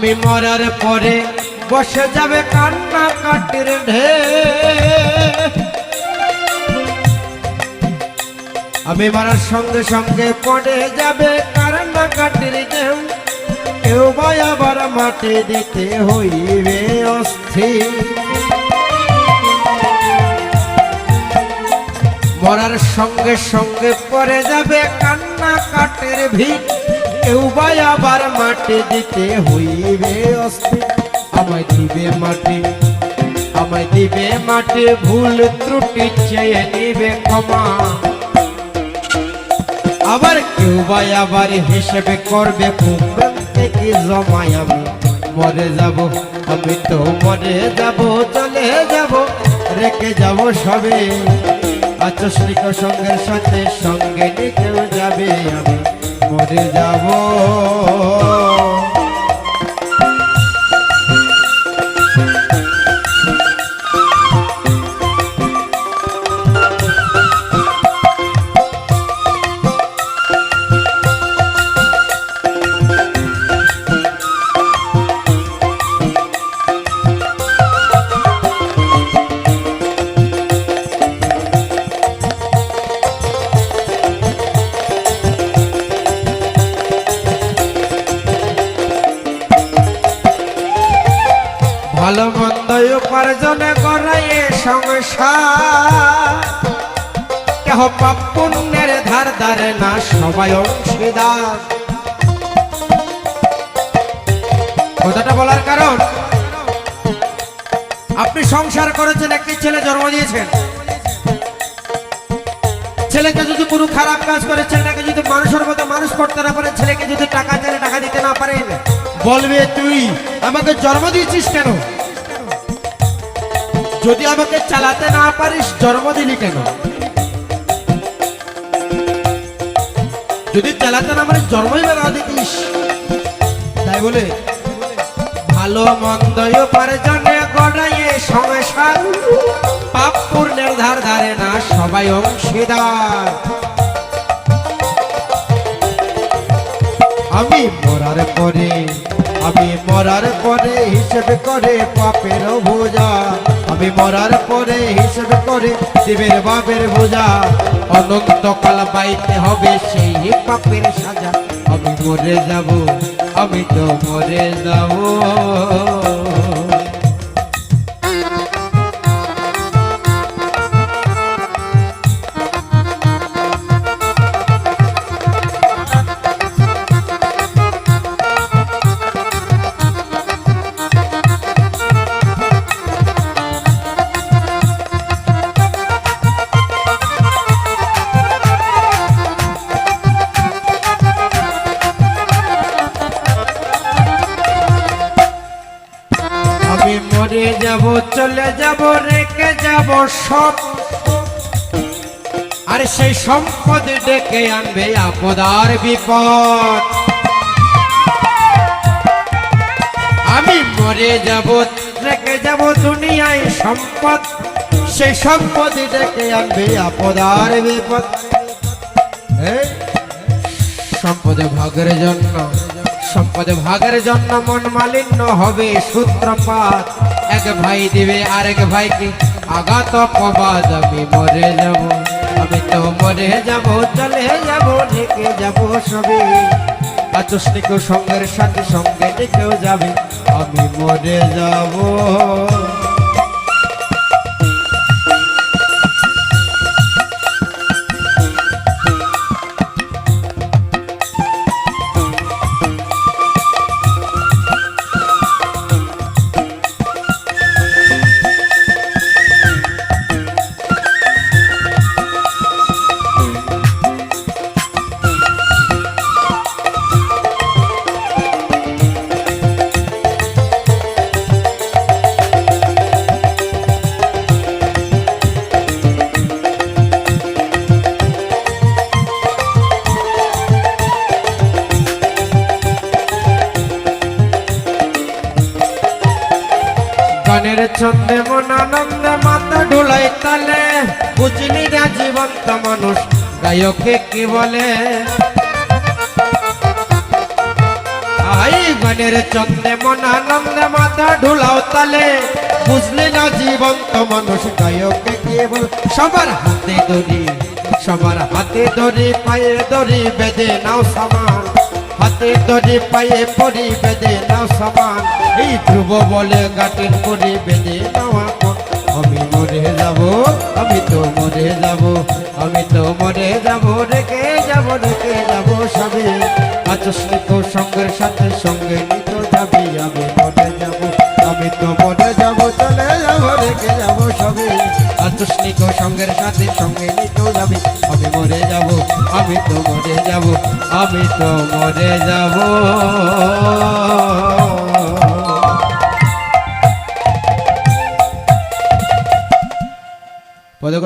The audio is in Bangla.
আমি মরার পরে বসে যাবে কান্না কাটির ঢে আমি মারার সঙ্গে সঙ্গে পড়ে যাবে কান্না কাটির ঢেউ। কেউ বা আবার মাটি দিতে হইবে অস্থির। মরার সঙ্গে সঙ্গে পরে যাবে কান্না কাটের ভিড়। বা আবার মাটি দিতে হইবে অস্থির আমায় দিবে মাটি, আমায় দিবে মাটি, ভুল ত্রুটি চেয়ে নিবে ক্ষমা। আবার কেউ বা আবার হিসেবে করবে থেকে জমাই আমি। মরে যাব, আমি তো মরে যাব, চলে যাব, রেখে যাব সবে। আচস্মিক সঙ্গের সাথে সঙ্গে নিতেও যাবে আমি। মরে যাব। ভালো মন্দ উপার্জনে করাই সংসার। পুণ্যের ধার ধারে না, সবাই অংশীদার। কথাটা বলার কারণ, আপনি সংসার করেছেন, একটি ছেলে জন্ম দিয়েছেন। ছেলেকে যদি কোনো খারাপ কাজ করে, ছেলেটাকে যদি মানুষের মতো মানুষ করতে না পারে, ছেলেকে যদি টাকা চাইলে টাকা দিতে না পারেন, বলবে তুই আমাকে জন্ম দিয়েছিস কেন? যদি আমাকে চালাতে না পারিস, জন্ম দিলি কেন? যদি চালাতে না পারিস, জন্মই না দিতিস। তাই বলে, ভালো মন্দ উপার্জনে গড়াইয়ে সংসার। পাপ পূর্ণের ধার ধারে না, সবাই অংশীদার। আমি মরার পরে, আমি মরার পরে হিসেবে করে পাপের বোঝা। আমি মরার পরে হিসেবে করে শিবের বাপের বোঝা অনন্তকাল পাইতে হবে সেই পাপের সাজা। আমি মরে যাব, আমি তো মরে যাব। মরে যাব, চলে যাব, রেখে যাব সব। আর সেই সম্পদ ডেকে আনবে আপদার বিপদ। আমি মরে যাব, রেখে যাব দুনিয়ায় সম্পদ। সেই সম্পদ ডেকে আনবে আপদার বিপদ। সম্পদে ভাগের জন্য। সম্পদে ভাগের জন্য মন মালিন্য হবে সূত্রপাত। এক ভাই দিবে আরেক ভাইকে, আঘাত অপবাদ, আমি মরে যাব, আমি তো মরে যাব, চলে যাব, ঢেকে যাব সবে। আচস্মিক সঙ্গের সাথে সঙ্গে ঢেকেও যাবে, আমি মরে যাব। গানের ছন্দে মন আনন্দে মাথা ঢোলাই তালে। বুঝলি না জীবন্ত মানুষ, গায়কে কি বলে? আই গানের চন্দ্রে মন আনন্দে মাথা ঢুলাও তালে। বুঝলি না জীবন্ত মানুষ গায়ককে কে বল? সবার হাতে দড়ি, সবার হাতে দড়ি, পায়ে দড়ি বেঁধে নাও সামান। হাতে দড়ি পায়ে পরি বেঁধে নাও সামান। এই ধ্রুব বলে গাটের পরি বেঁধে নাও আমি মরে যাব, আমি তো মরে যাব, আমি তো মরে যাব, রেখে যাব রেখে যাব সবে। আচস্মিক সঙ্গের সাথে সঙ্গে নিত যাবি, আমি মরে যাব, আমি তো মরে যাব, চলে যাব, রেখে যাব সবে। মানুষটি সঙ্গের সাথে সঙ্গে নিতেও যাবে, আমি মরে যাব, আমি তো মরে যাব, আমি তো মরে যাব। পদক